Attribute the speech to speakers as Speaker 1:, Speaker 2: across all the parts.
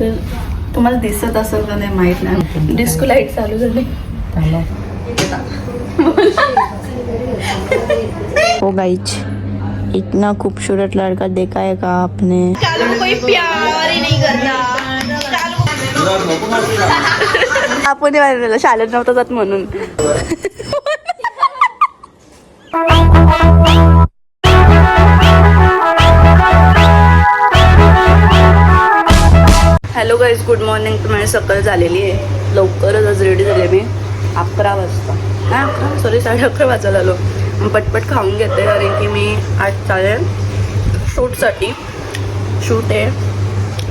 Speaker 1: तर तुम्हाला दिसत असेल का नाही माहीत नाही. डिस्को लाइट चालू झाली. ओ गाइज इतना खूबसूरत लड़का देखा है का आपने? आपण वाढलेलं शाळेत नव्हतं जात म्हणून. गाईज गुड मॉर्निंग तुम्हाला सकाळ झालेली आहे. लवकरच आज रेडी झाले मी. अकरा वाजता. नाही अकरा? सॉरी साडे अकरा वाजायला आलो. पटपट खाऊन घेते कारण की मी आज चालेल शूटसाठी. शूट आहे.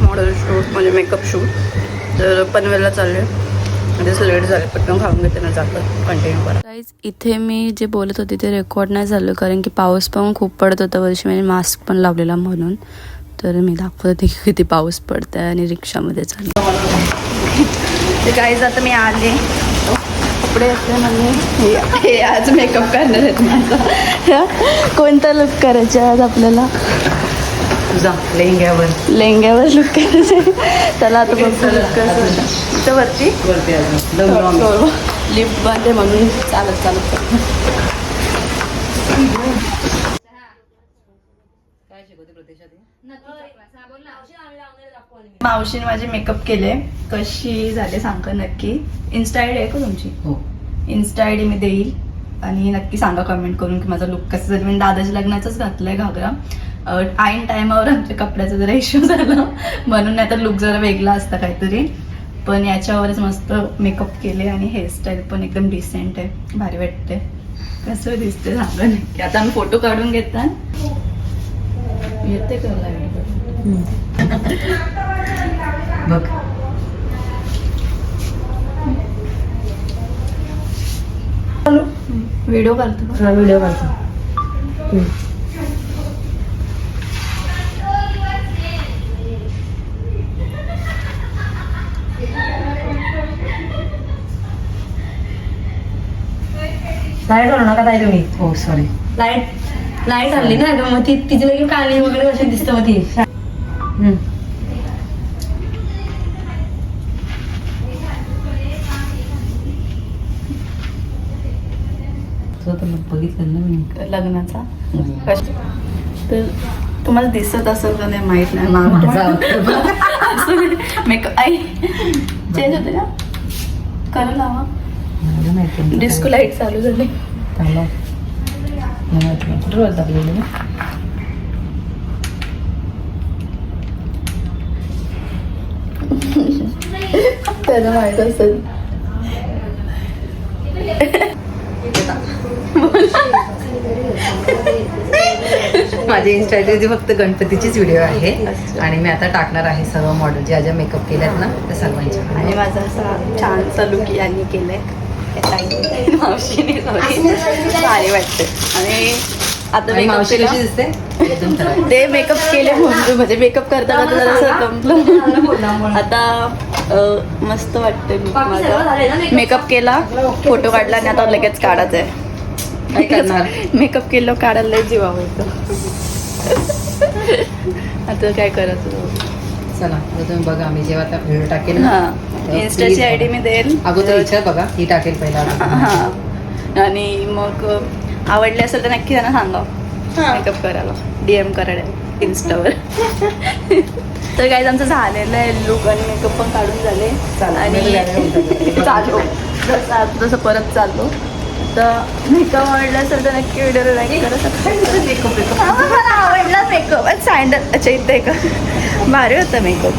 Speaker 1: मॉडेल शूट म्हणजे मेकअप शूट तर पनवेलला चालले. म्हणजे लेट झाले. पटकन खाऊन घेते ना जातं. कंटिन्यू करा. गाईज इथे मी जे बोलत होते ते रेकॉर्ड नाही झालं कारण की पाऊस पण खूप पडत होता वर्षी. म्हणजे मास्क पण लावलेला म्हणून. तर मी दाखवत की किती पाऊस पडत आहे आणि रिक्षामध्ये चाललं. तर गाईज आता मी आले. कपडे असले म्हणजे हे- हे आज मेकअप करणार आहेत माझा. कोणता लुक करायचा आहे आज आपल्याला?
Speaker 2: तुझा लेहंग्यावर.
Speaker 1: लेंग्यावर लुक करायचं आहे. त्याला आता बघतो लुक. इथं वरती? बंद आहे म्हणून चालत चालत करतो.
Speaker 2: काय शिकवते प्रत्यक्षात
Speaker 1: मावशीने माझे मेकअप केले. कशी झाले सांगा नक्की. इन्स्टा आय डी आहे का तुमची?
Speaker 2: हो.
Speaker 1: इन्स्टा आय डी मी देईल. आणि नक्की सांगा कमेंट करून की माझा लुक कसं झालं. मी दादाच्या लग्नाचंच घातलंय घागरा. ऐन टायमावर आमच्या कपड्याचा जरा इश्यू झाला. म्हणून नाही तर लुक जरा वेगळा असता काहीतरी. पण याच्यावरच मस्त मेकअप केले आणि हेअरस्टाईल पण एकदम डिसेंट आहे. भारी वाटते कसं दिसते सांगा नक्की. आता आम्ही फोटो काढून घेतात येते का?
Speaker 2: बघ.
Speaker 1: व्हिडिओ करतो का?
Speaker 2: हा व्हिडिओ काढतो. लाइट करू नका ताई तुम्ही. हो सॉरी
Speaker 3: लाइट लाइट आली ना मग ती तिची लगे काळी वगैरे कशी दिसतं मग ती
Speaker 2: तुझं तर मग बघितलं ना मी.
Speaker 1: लग्नाचा. तर तुम्हाला दिसत असेल का नाही माहीत नाही मागं. मेकअप आई चेंज होते ना करू लावा. डिस्को लाइट चालू झाली.
Speaker 2: रोज दाखवलेलं ना?
Speaker 1: त्याला माहीत असेल.
Speaker 2: माझी इंस्टाची फक्त गणपतीचीच व्हिडिओ आहे. आणि मी आता टाकणार आहे सर्व मॉडेल ज्या ज्या मेकअप केल्यात ना त्या सर्वांच्या.
Speaker 1: आणि माझा असा छानसा लुक यांनी केलाय. ताईने, मावशीने. भारी वाटते आणि आता
Speaker 2: मावशी. कशी दिसते.
Speaker 1: ते मेकअप केले म्हणून म्हणजे मेकअप करता करता जरासं संपलं. आता मस्त वाटतं मेकअप केला फोटो काढला आणि आता लगेच काढायचा आहे
Speaker 2: काय करणार?
Speaker 1: मेकअप केलं काढायला लय जीव आवडतं आता काय करायचं
Speaker 2: चला आता तुम्ही बघा आम्ही जेव्हा आता व्हिडिओ टाकेल ना
Speaker 1: हा इन्स्टाची
Speaker 2: please
Speaker 1: आय डी मी देईल.
Speaker 2: अगोदर विचार बघा ही टाकेल पहिला
Speaker 1: हा. आणि मग आवडले असेल तर नक्की त्यांना सांगा. मेकअप करायला. डीएम करायला इन्स्टावर तर काय आमचं झालेलं आहे लुक आणि मेकअप पण काढून झाले. आणि चालू. जसं परत चाललो तर मेकअप आवडला असेल तर नक्की व्हिडिओ लाईक करा. हा, मला आवडला मेकअप सँडल अच्छा इथे का भारी होता मेकअप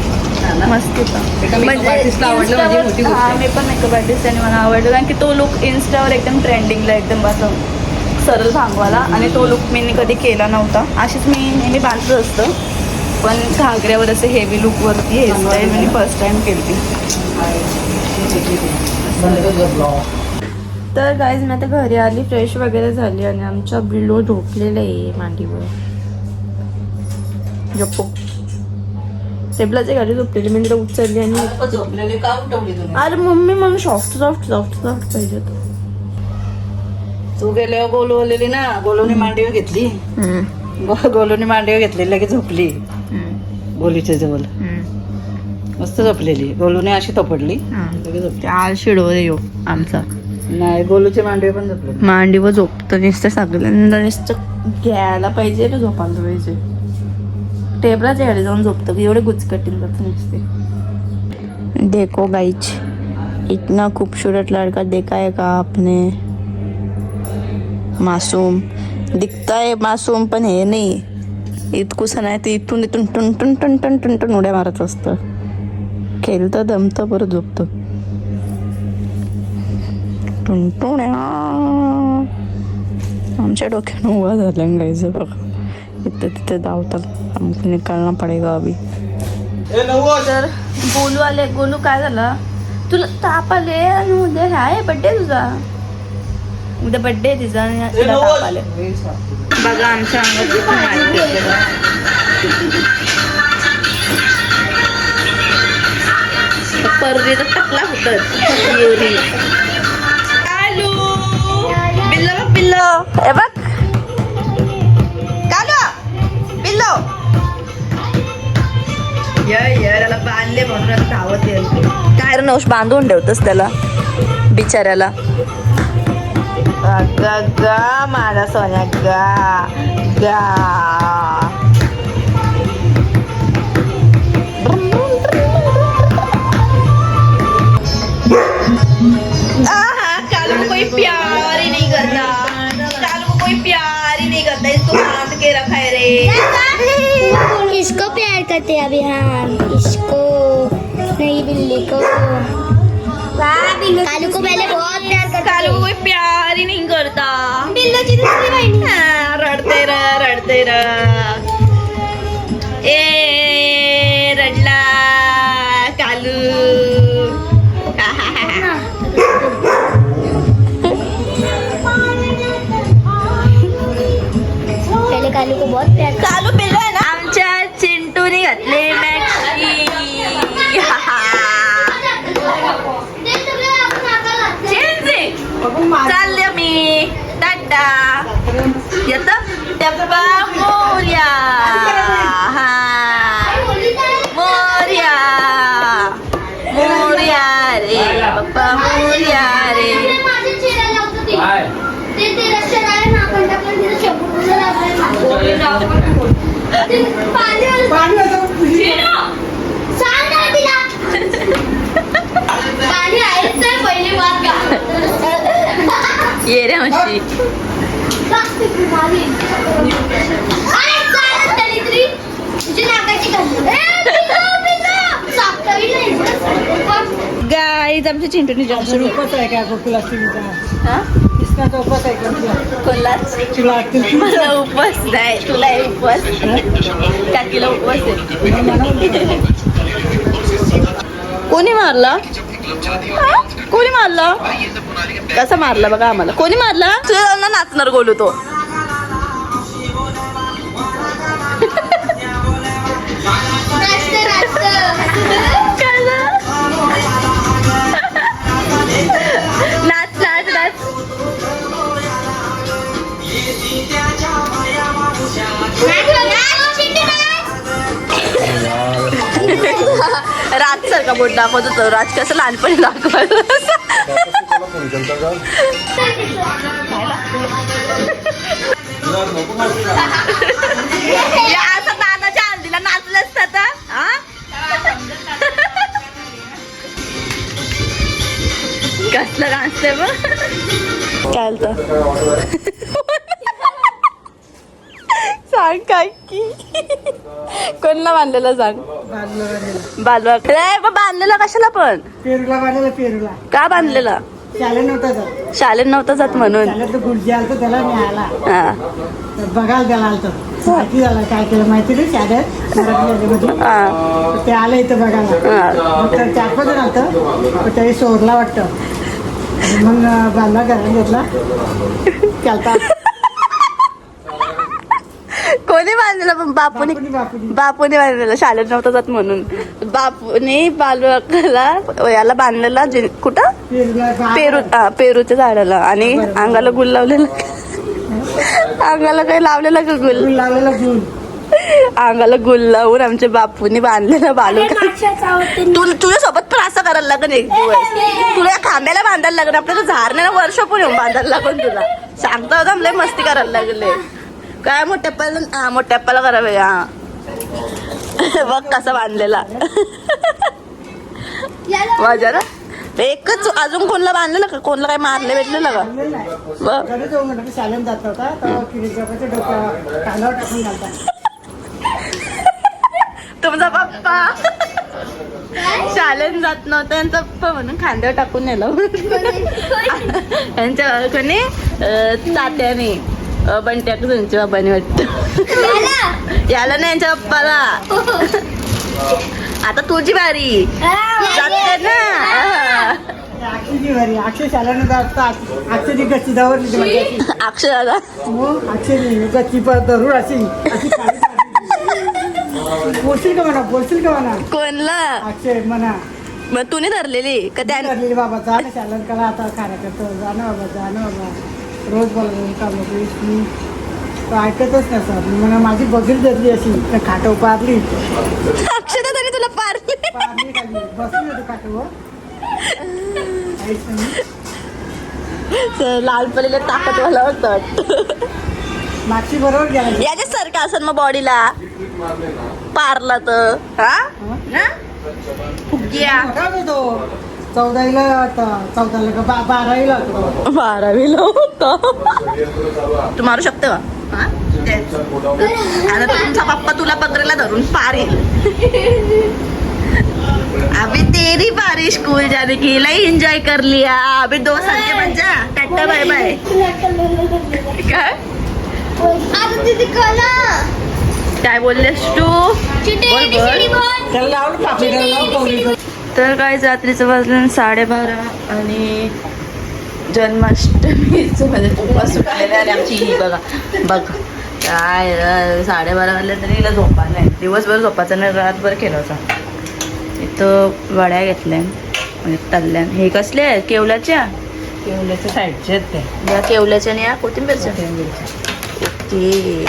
Speaker 1: मस्त होता.
Speaker 2: म्हणजे मोठी गोष्ट
Speaker 1: हा. मी पण मेकअप आर्टिस्ट आणि मला आवडलं. कारण की तो लुक इन्स्टावर एकदम ट्रेंडिंगला एकदम असं सरळ सांगवाला आणि तो लुक मी कधी केला नव्हता. अशीच मी नेहमी बांधत असतं. पण घागऱ्यावर असे हेवी लुकवरती हेअरस्टाईल मी फर्स्ट टाइम केली तर गाईज मी आता घरी आली फ्रेश वगैरे झाली आणि आमच्या बिलो झोपलेलं आहे मांडीवर. झोपो. टेबलाच्या खाली झोपलेली मी तिला उचलली आणि
Speaker 2: झोपलेली का उठवली तुम्ही?
Speaker 1: अरे मम्मी मला सॉफ्ट सॉफ्ट सॉफ्ट सॉफ्ट पाहिजे.
Speaker 2: तू गेल्यावर गोलवलेली ना गोलवणी मांडीवर घेतली. गो- गोलवणी मांडीवर घेतली लगेच झोपली. गोलीच्या जवळ.
Speaker 1: मस्त झोपलेली गोलूने अशी तपडली लगेच झोपली.
Speaker 3: आळ शिडवर येऊ आमचा.
Speaker 1: नाही गोलूचे मांडवे पण झोपले.
Speaker 3: मांडीवर झोपतो नुसतं सगळ्यांना नुसतं घ्यायला पाहिजे ना झोपायला पाहिजे. टेबलाच्या खाली जाऊन झोपतं. की एवढे गुचकटील जात नुसते. देखो गाईच इतना खूबसूरत लड़का देखा है का आपने? मासूम. दिखता है मासूम पण हे नाही. इतकुसं नाही ते इथून इथून टन टन टन टन टन टन उड्या मारत असतं. खेळतं दमतं परत झोपतं. टुनटुण्या आमच्या डोक्यानं उभा झालं गायचं बघा. इथं तिथे धावतात. आमचं निकालना पडेगा अभि तर गोलू आले गोलू काय झालं? तुला ताप आले आणि उद्या आहे बड्डे तुझा. उद्या बड्डे तिचा आणि तिला ताप आले बघा आमच्या अंगात. परवी तर टाकला होता. पिल्लो. हे बघ. कालू पिल्लो. ये ये त्याला बांधले म्हणून धावत येईल. काय रे नवश बांधून ठेवतस त्याला. बिचाऱ्याला. गा गा माझा सोन्या गा गा. कालू को कोई प्यार ही नहीं करता। कालू को कोई प्यार ही नहीं करता। इसको बाँध के रखा है रे।
Speaker 4: इसको प्यार करते हैं अभी हम। इसको नई बिल्ली को कालू को पहले बहुत प्यार करते
Speaker 1: कालू को कोई प्यार ही नहीं करता।
Speaker 4: बिल्लो की दूसरी बहन
Speaker 1: हाँ, रडते रह रडते रह। ए कालू पिल्लो आहे ना? आमच्या चिंटूने घातले मॅक्सी चालले मी. टाटा. येत? डब्बा मोर्या हा मोर्या मोर्या रे पप्पा मोर्या रे
Speaker 4: ते ते रस्त्यात आहे ना आपण टाकलं तिथे शेपूट पाणी सांग ना तिला पाणी आहेच नाही पहिली बात का
Speaker 1: ये रे म्हशी
Speaker 4: जास्त कुमारी. अरे चालत तरी तरी तुझी नाकाची घालू. ए, पिल्लू, पिल्लू. सापटावी नाही.
Speaker 1: गाईज आमच्या चिंटूने जास्त
Speaker 5: उपास आहे का गोकुला
Speaker 1: हा?
Speaker 5: कृष्णाचा उपास आहे का? तुला
Speaker 1: कोणालाच
Speaker 5: तुला वाटतं?
Speaker 1: मला उपवास नाही. तुला आहे उपवास? काकीला उपवास आहे. कोणी मारला? हा? कोणी मारला? कसा मारला बघा आम्हाला. कोणी मारला? तुझ्या नाचणार गोलू तो. काय झालं? सारखा बोट दाखवत होतो. राज कसं लहानपणी दाखवत या असं दादाच्या हल्दीला नाचलं असतं तर कसलं नाचतंय मग चालतं. सांग काय की? कोणला बांधलेला सांग? बालवा. रे बा बांधलेला कशाला पण?
Speaker 5: पेरूला बांधलेला पेरूला.
Speaker 1: का बांधलेला?
Speaker 5: शाले नव्हता जात.
Speaker 1: शाळेत नव्हतं जात म्हणून.
Speaker 5: गुडजी आलता त्याला मी आला
Speaker 1: हा
Speaker 5: बघायला त्याला आलतो. माहिती झालं काय केलं माहिती नाही शाळेत. ते आलं इथं बघायला. तर चार पाच जण आलतं. पण त्याने सोडला वाटतं. मग बांधला घरात घेतला. चालता
Speaker 1: कोणी बांधलेला पण बापूने
Speaker 5: बापूनी
Speaker 1: बांधलेला शाळेत नव्हतं जात म्हणून. बापूने बालवाला याला बांधलेला जे- कुठं? पेरू पेरूच्या झाडाला. आणि अंगाला गुल लावलेला. अंगाला काही लावलेला का गुल?
Speaker 5: लावलेला
Speaker 3: अंगाला गुल लावून आमच्या बापूने बांधलेला बालू तू तुझ्यासोबत पण असं करायला लागेल एक दिवस. तुला या खांब्याला बांधायला लागेल आपल्याला झाड नाही वर्ष पण येऊन बांधायला लागेल तुला. सांगता होता लय मस्ती करायला लागले. काय मोठ्या पाला हा मोठ्या पाला करावे हा बघ कसा बांधलेला. माझ्या ना. एकच अजून कोणला बांधलेलं का? कोणला काय मारले भेटलेलं का? तुमचा पप्पा. शाळेत जात नव्हता. यांचा पप्पा म्हणून खांद्यावर टाकून नेलं. यांच्या कोणी? तात्याने. अं, बंट्या त्यांच्या बाबाने वाटत? याला? नाही यांच्या पप्पाला. आता तुझी बारी. जाते ना? हा.
Speaker 5: अक्षय गच्ची
Speaker 3: अक्षराला
Speaker 5: अक्षयची गच्ची धरून अशी. बोलशील का म्हणा बोलशील का म्हणा
Speaker 3: कोणला?
Speaker 5: अक्षय म्हणा
Speaker 3: मग तूने धरलेली का त्या
Speaker 5: धरलेली बाबा. जा ना शालन करा आता खाण्या करतो जा ना बाबा जा ना बाबा. रोज बोला काम मी तो ऐकतच नसतात मी म्हणा माझी बघील धरली अशी तर खाटो पारली
Speaker 3: अक्षरा तरी तुला पारली.
Speaker 5: पारली खाली. बसली होती खाटोवर काहीच नाही.
Speaker 3: लाल पलेले ताकदवाला होता
Speaker 5: मागची बरोबर गेला
Speaker 3: याच्या सारखं मग बॉडीला. पारला तर. हा? ना? फुग्या
Speaker 5: तो. चौदावीला होता. चौदाला का बा- बारावीला होता तो.
Speaker 3: बारावीला होता. तू मारू शकते का? हा? तेच. आता तुमचा पप्पा तुला पकडायला धरून पारेल अभी तेरी बारी स्कूल जाने की लई एंजॉय कर लिया अभी दो साल के बच्चा टाटा बाय बाय काय?
Speaker 4: आता तिथे कला
Speaker 3: काय बोललेस तू? बोल बोल.
Speaker 5: त्याला लावलं.
Speaker 3: तर काय रात्रीचं वाजलं साडेबारा आणि जन्माष्टमीचं म्हणजे उपवास सुटलेले आणि आमची ही बघा बघ. काय साडेबारा वाजले तरी हिला झोपा नाही. दिवसभर झोपाचं नाही रातभर केलं होतं इथं वड्या घेतल्या म्हणजे तल्ल्या हे कसले केवल्याच्या?
Speaker 6: केवल्याच्या साईडचे आहेत ते.
Speaker 3: या केवल्याच्या आणि या कोथिंबीरच्या? ओके.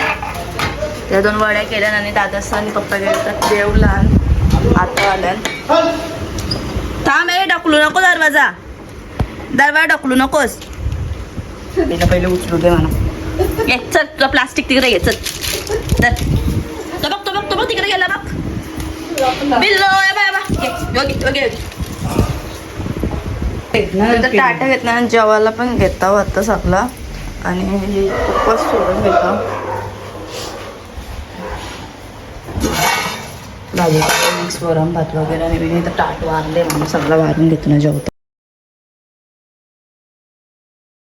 Speaker 3: त्या दोन वड्या केल्या आणि दादाचा आणि पप्पा गेले तर देवला आता आल्या थांब ए ढकलू नको दरवाजा. दरवाजा ढकलू नकोस. तिला पहिले उचलू दे म्हणा. ये चल तुला प्लास्टिक तिकडे घे चल. चल. तो बघ तो बघ तो बघ तिकडे गेला बघ. बिल्लो ए बाय बाय. योगी नंतर टाटा घेतला आणि जेवायला पण घेता होता सगळा. आणि हे उपवास सोडून घेता भाजी मिक्स वरण भात वगैरे आणि मी तर ताट वारले म्हणून सगळं वारून घेतो ना जेवतो